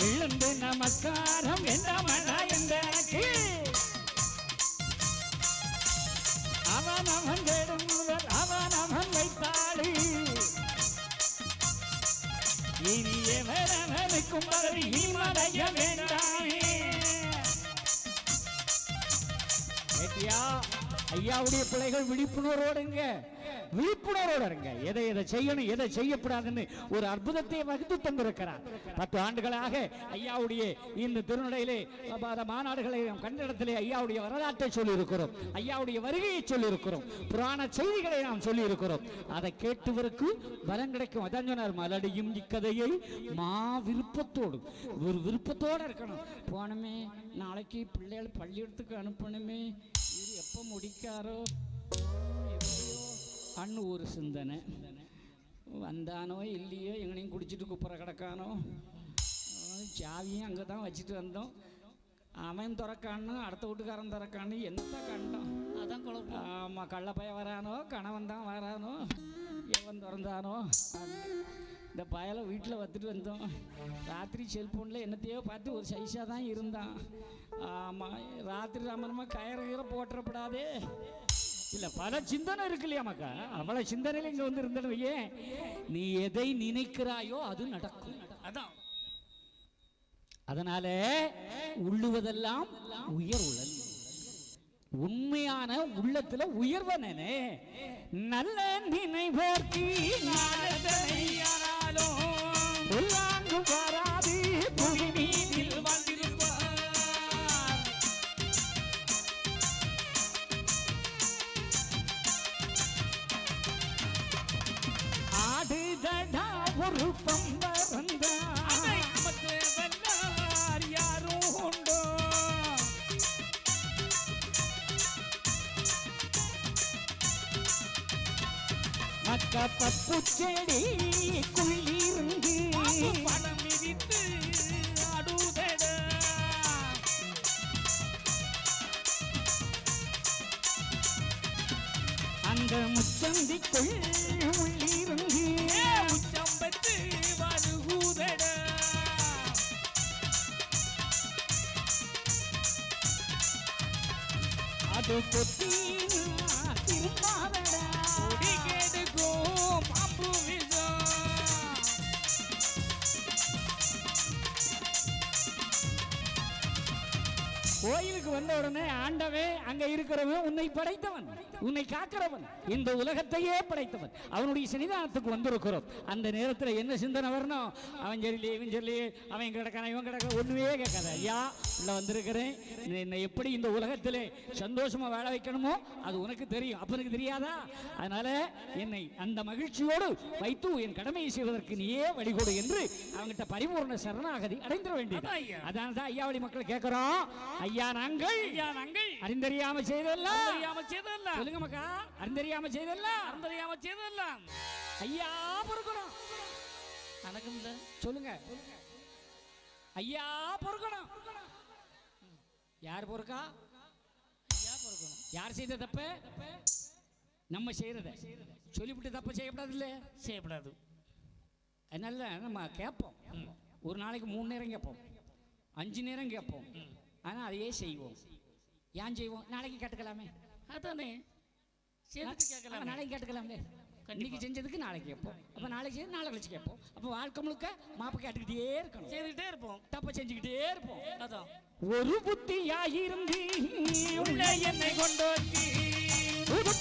விழுந்து நமஸ்காரம் வேண்டாமடா என்றஎனக்கு அவன் அவன் தேடும் முதல் அவன் அவன் வைத்தாடு இனி எவரவனுக்கும் பதவி இனிமடைய வேண்டாமே ஐயாவுடைய பிள்ளைகள் விழிப்புணர்வோடுங்க. விழிப்புணர்வோடு இருங்க. எதை எதை செய்யணும் எதை செய்யக்கூடாதுன்னு ஒரு அற்புதத்தை வகுத்து தந்திருக்கிறார். பத்து ஆண்டுகளாக ஐயாவுடைய இந்த திருநடையிலே மாநாடுகளை கண்டிடத்திலே ஐயாவுடைய வரலாற்றை சொல்லியிருக்கிறோம். ஐயாவுடைய வருகையை சொல்லியிருக்கிறோம். புராண செய்திகளை நாம் சொல்லியிருக்கிறோம். அதை கேட்டுவருக்கு பலம் கிடைக்கும். அதான் சொன்னார் மலடியும் இக்கதையை மா விருப்பத்தோடு. ஒரு விருப்பத்தோடு இருக்கணும். போனமே நாளைக்கு பிள்ளைகள் பள்ளியிடத்துக்கு அனுப்பணுமே. இது எப்போ முடிக்காரோ? அண்ணு ஒரு சிந்தனை. வந்தானோ இல்லையோ எங்கனையும் குடிச்சிட்டு குப்புற கிடக்கானோ? சாவியும் அங்கே தான் வச்சுட்டு வந்தோம். அவன் திறக்கான்னு அடுத்த வீட்டுக்காரன் திறக்கான்னு என்னத்தான் கண்டோம்? அதான் குழப்பம். ஆமாம் கள்ளப்பைய வரானோ கணவன் தான் வரானோ எவன் திறந்தானோ? இந்த பயலை வீட்டில் வந்துட்டு வந்தோம். ராத்திரி செல்ஃபோனில் என்னத்தையோ பார்த்து ஒரு சைஸாக தான் இருந்தான். ஆமாம் ராத்திரி ராமனமா கயிறு கீரை போட்டுறப்படாதே. இல்லை பல சிந்தனை இருக்கு இல்லையா மக்கா? அவ்வளோ சிந்தனையில் இங்கே வந்து வையேன் நீ எதை நினைக்கிறாயோ அது நடக்கும். அதான். அதனால உள்ளுவதெல்லாம் உயர் உழல் உண்மையான உள்ளத்துல உயர்வனே நல்ல நாளதனையானாலும் ஆடுதடா ஒரு வல்லார் யாரும் உண்டோ? மக்க பப்பு செடி குள்ளிருந்து படம் மிதித்து ஆடுதட. அந்த முச்சந்திக்குள் அது கொத்தி திரும்பாதடா கொடி கோயிலுக்கு வந்த உடனே ஆண்டவே அங்க இருக்கிறவன் உன்னை படைத்தவன். உன்னை காக்கிறவன். இந்த உலகத்தையே படைத்தவன். அவனுடைய சன்னிதானத்துக்கு வந்திருக்கிறோம். அந்த நேரத்தில் என்ன சிந்தனை வரணும்? அவன் சரியில்லையே இவன் சரியில்லையே அவன் கிடக்கான இவன் கிடக்க ஒண்ணுமே கேட்காத. ஐயா உள்ள வந்திருக்கிறேன். என்னை எப்படி இந்த உலகத்திலே சந்தோஷமா வாழ வைக்கணுமோ அது உனக்கு தெரியும். அப்பனுக்கு தெரியாதா? அதனால என்னை அந்த மகிழ்ச்சியோடு வைத்து என் கடமையை செய்வதற்கு நீயே வழிகொடு என்று அவங்கிட்ட பரிபூர்ண சரணாகதி அடைந்திட வேண்டியது. அதனால தான் ஐயாவளி மக்கள் கேட்கிறோம் ஐயா நாங்கள் ஐயா நாங்கள். அறிந்தறியாம செய்தெல்லாம் அறியாம செய்ததெல்லாம். சொல்லுங்க மக்கா அறிந்தறியாம செய்தெல்லாம் அறியாம செய்ததெல்லாம். ஐயா பொறுக்கணும். வணக்கம் சார். சொல்லுங்க. ஐயா பொறுக்கணும். யார் பொறுக்கா? ஐயா பிறக்கணும். யார் செய்த தப்பு? நம்ம செய்யறத. சொல்லிவிட்டு தப்பு செய்யக்கூடாது இல்ல செய்யப்படாது. அதனால நம்ம கேட்போம். ஒரு நாளைக்கு மூணு நேரம் கேட்போம். அஞ்சு நேரம் கேட்போம். ஆனால் அதையே செய்வோம். ஏன் செய்வோம்? நாளைக்கு கேட்டுக்கலாமே அதானே. நாளைக்கு கேட்டுக்கலாம்ல இன்னைக்கு செஞ்சதுக்கு நாளைக்கு கேட்போம். அப்போ நாளைக்கு செய்து நாளை கழிச்சு கேட்போம். அப்போ வாழ்க்கை முழுக்க மாப்ப கேட்டுக்கிட்டே இருக்கணும். செய்துக்கிட்டே இருப்போம். தப்ப செஞ்சுக்கிட்டே இருப்போம். அதான். ஒரு புத்தியாயிருந்து உள்ள என்னை கொண்டு வந்து. புது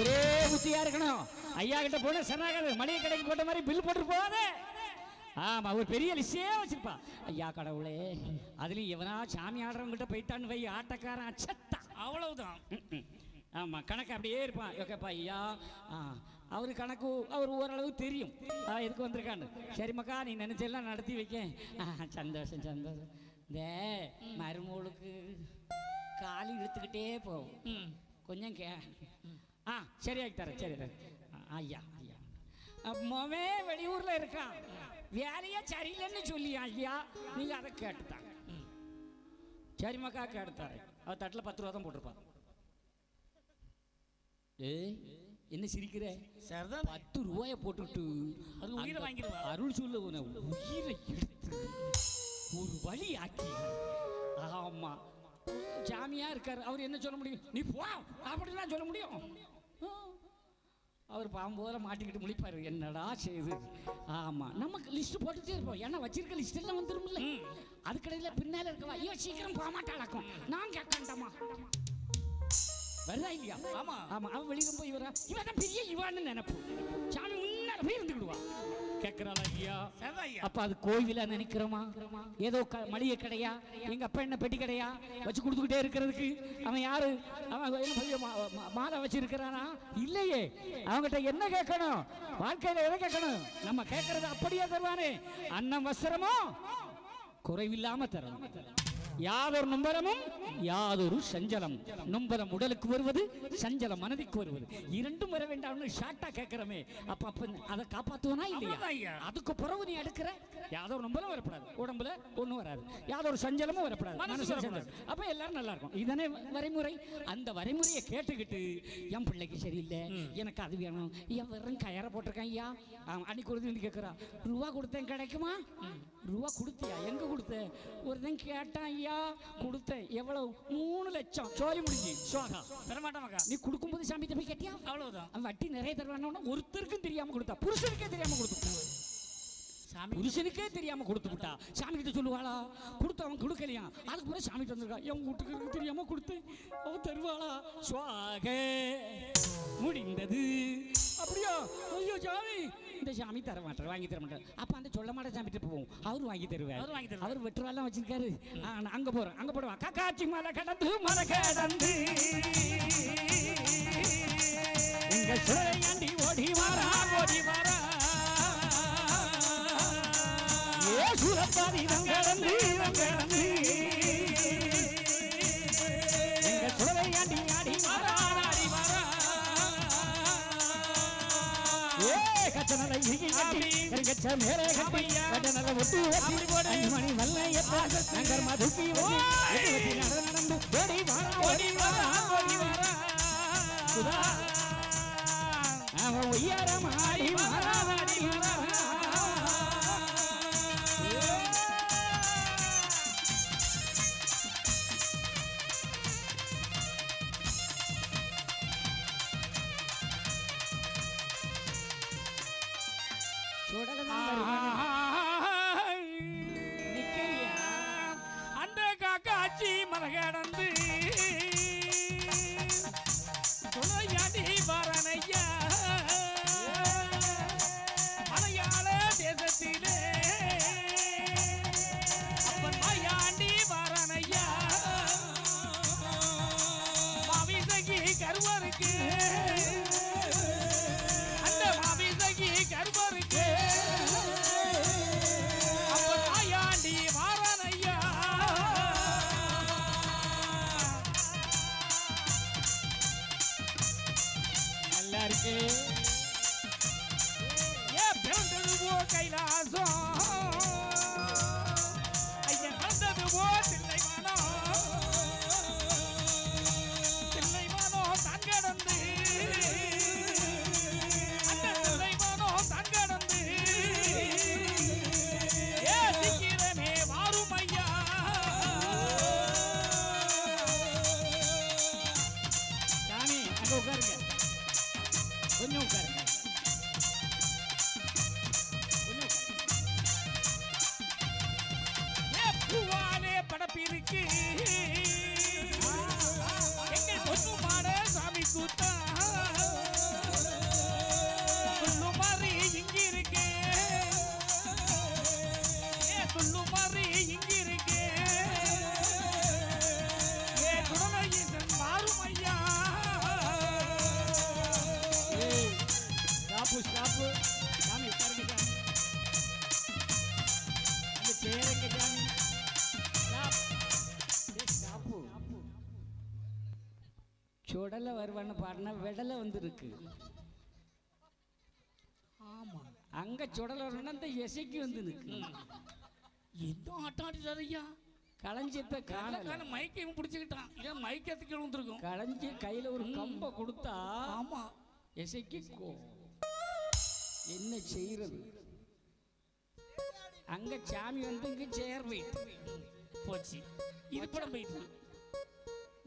ஒரே புத்தியா இருக்கணும். ஐயா கிட்ட போன சரணாகது. மளிகை கடைக்கு போட்ட மாதிரி பில் போட்டு போகாத. ஆமா ஒரு பெரிய லிஸ்டே வச்சிருப்பா. ஐயா கடவுளே அதுலயும் எவனா சாமி ஆடுறவங்கிட்ட போயிட்டான்னு வை ஆட்டக்காரன் அச்சத்தா. அவ்வளவுதான். ம்ம். ஆமா கணக்கு அப்படியே இருப்பான். ஓகேப்பா ஐயா? ஆ அவரு கணக்கு அவர் ஓரளவு தெரியும். எதுக்கு வந்திருக்கான்னு. சரி மக்கா நீ நினைச்செல்லாம் நடத்தி வைக்க. ஆ, சந்தோஷம் சந்தோஷம். இந்த மருமகளுக்கு காலி இழுத்துக்கிட்டே போகும். கொஞ்சம் கே ஆ சரி ஆக்கி தரேன் சரி ஐயா ஐயா. மொவே வெளியூர்ல இருக்கான். வேலையே சரியில்லைன்னு சொல்லி ஐயா? நீங்க அதை கேட்டுட்டாங்க சரிம்மா காக்க எடுத்தாரு அவ தட்டில் பத்து ரூபா தான் போட்டிருப்பா. ஏய் என்ன சிரிக்கிற? சரிதான். பத்து ரூபாய போட்டுட்டு அது உயிரை வாங்கிடுவா. அருள் சொல்ல உயிரை எடுத்து ஒரு வழி ஆக்கி. ஆமா. ஜாமியா இருக்காரு. அவர் என்ன சொல்ல முடியும்? நீ போ. அப்படிலாம் சொல்ல முடியும். அவர் பாம்போல மாட்டிக்கிட்டு முழிப்பாரு. என்னடா செய்யுது ஆமா நமக்கு லிஸ்ட் போட்டுட்டே இருப்போம். ஏன்னா வச்சிருக்க லிஸ்ட் எல்லாம் வந்துரும்ல. அதுக்கடையில் பின்னால இருக்கவா? ஐயோ சீக்கிரம் போக மாட்டாளாக்கும் நான் கேட்கண்டாமா? வருதா இல்லையா? ஆமா. ஆமா அவன் வெளியில போய் இவரா இவன் தான் பெரிய இவான்னு நினைப்பு. சாமி முன்னால போய் இருந்துக்கிடுவா. கேட்கிறாளா ஐயா அப்ப அது கோவிலா நினைக்கிறோமா? ஏதோ மளிகை கடையா? எங்க அப்பா என்ன பெட்டி கடையா? வச்சு கொடுத்துக்கிட்டே இருக்கிறதுக்கு. அவன் யாரு? அவன் மாலை வச்சிருக்கிறானா? இல்லையே. அவங்ககிட்ட என்ன கேட்கணும்? வாழ்க்கையில எதை கேட்கணும்? நம்ம கேட்கறது அப்படியே தருவானே. அன்னம் வஸ்திரமோ? குறைவில்லாம தரணும். யாதொரு நும்பலமும் யாதொரு சஞ்சலம். நும்பலம் உடலுக்கு வருவது சஞ்சலம் மனதிற்கு வருவது. இரண்டும் வர வேண்டாம்னு ஷார்ட்டா கேட்கிறோமே. அப்ப அப்ப அதை காப்பாத்துவனா இல்லையா. அதுக்கு பிறகு நீ எடுக்கிற யாதோ ஒரு நம்பலும் வரப்படாது. உடம்புல ஒண்ணும் வராது. யாதோ ஒரு சஞ்சலமும் வரப்படாது. வரப்படாது. சஞ்சலம். அப்ப எல்லாரும் நல்லா இருக்கும். இதுதானே வரைமுறை? அந்த வரைமுறையை கேட்டுக்கிட்டு என் பிள்ளைக்கு சரியில்லை. எனக்கு அது வேணும். என் வெறும் கயரை போட்டிருக்கேன் ஐயா. அன்னைக்கு ஒரு வந்து கேட்குறான் ரூபா கொடுத்தேன் கிடைக்குமா? ரூபா கொடுத்தியா? எங்க கொடுத்த? ஒருத்தன் கேட்டான் ஐயா. கொடுத்தேன் எவ்வளவு? மூணு லட்சம். சோலி முடிஞ்சு. சுவாகா பெறமாட்டோமாக்கா நீ கொடுக்கும்போது சாமி போய் கேட்டியா? அவ்வளவுதான். வட்டி நிறைய தருவானோன்னா ஒருத்தருக்கும் தெரியாம கொடுத்தா புருஷனுக்கே தெரியாம சாமி புருஷனுக்கே தெரியாம கொடுத்து விட்டா? சாமி கிட்ட சொல்லுவாளா? கொடுத்து அவன் கொடுக்கலையா? அதுக்கு பிறகு சாமி வந்திருக்கா? என் வீட்டுக்கு தெரியாம கொடுத்து அவன் தருவாளா? சுவாக முடிந்தது. அப்படியா? ஐயோ சாமி. இந்த சாமி தர மாட்டார் வாங்கி தர மாட்டார். அப்ப அந்த சொல்ல மாட்ட சாமி கிட்ட போவோம். அவர் வாங்கி தருவார். அவரு வாங்கி தருவார். அவர் வெட்டுவாலாம் வச்சிருக்காரு. அங்க போறோம் அங்க போடுவா காக்காச்சி மலை கடந்து மலை கடந்து. சுரப்பாதி கடந்து கடந்து எங்க ஆடி ஏ கச்சனலை இகி கட்டி கச்ச மேலே கட்டி கச்சனலை ஒட்டி மணி நங்கர் மதுக்கி நடந்து ஓடி வாரா ஓடி வாரா ஓடி வாரா சுதா அவன் உயரம் ஆடி வாரா. சாமி சுடலை வருவான்னு பாடினா விடலை வந்துருக்கு. ஆமா. அங்க சுடலை வரணும்னா அந்த இசைக்கு வந்து நிற்கு என்ன ஆட்டம் ஆடிட்டாரு ஐயா. களஞ்சியத்தை காணல. காண மைக்கையும் பிடிச்சுக்கிட்டான். ஏன் மைக்கத்துக்கு விழுந்திருக்கும் களஞ்சி கையில ஒரு கம்பை கொடுத்தா ஆமா. இசைக்கு என்ன செய்யறது அங்க சாமி வந்து இங்க சேர் போயிட்டு. போச்சு. இது படம் போயிட்டு.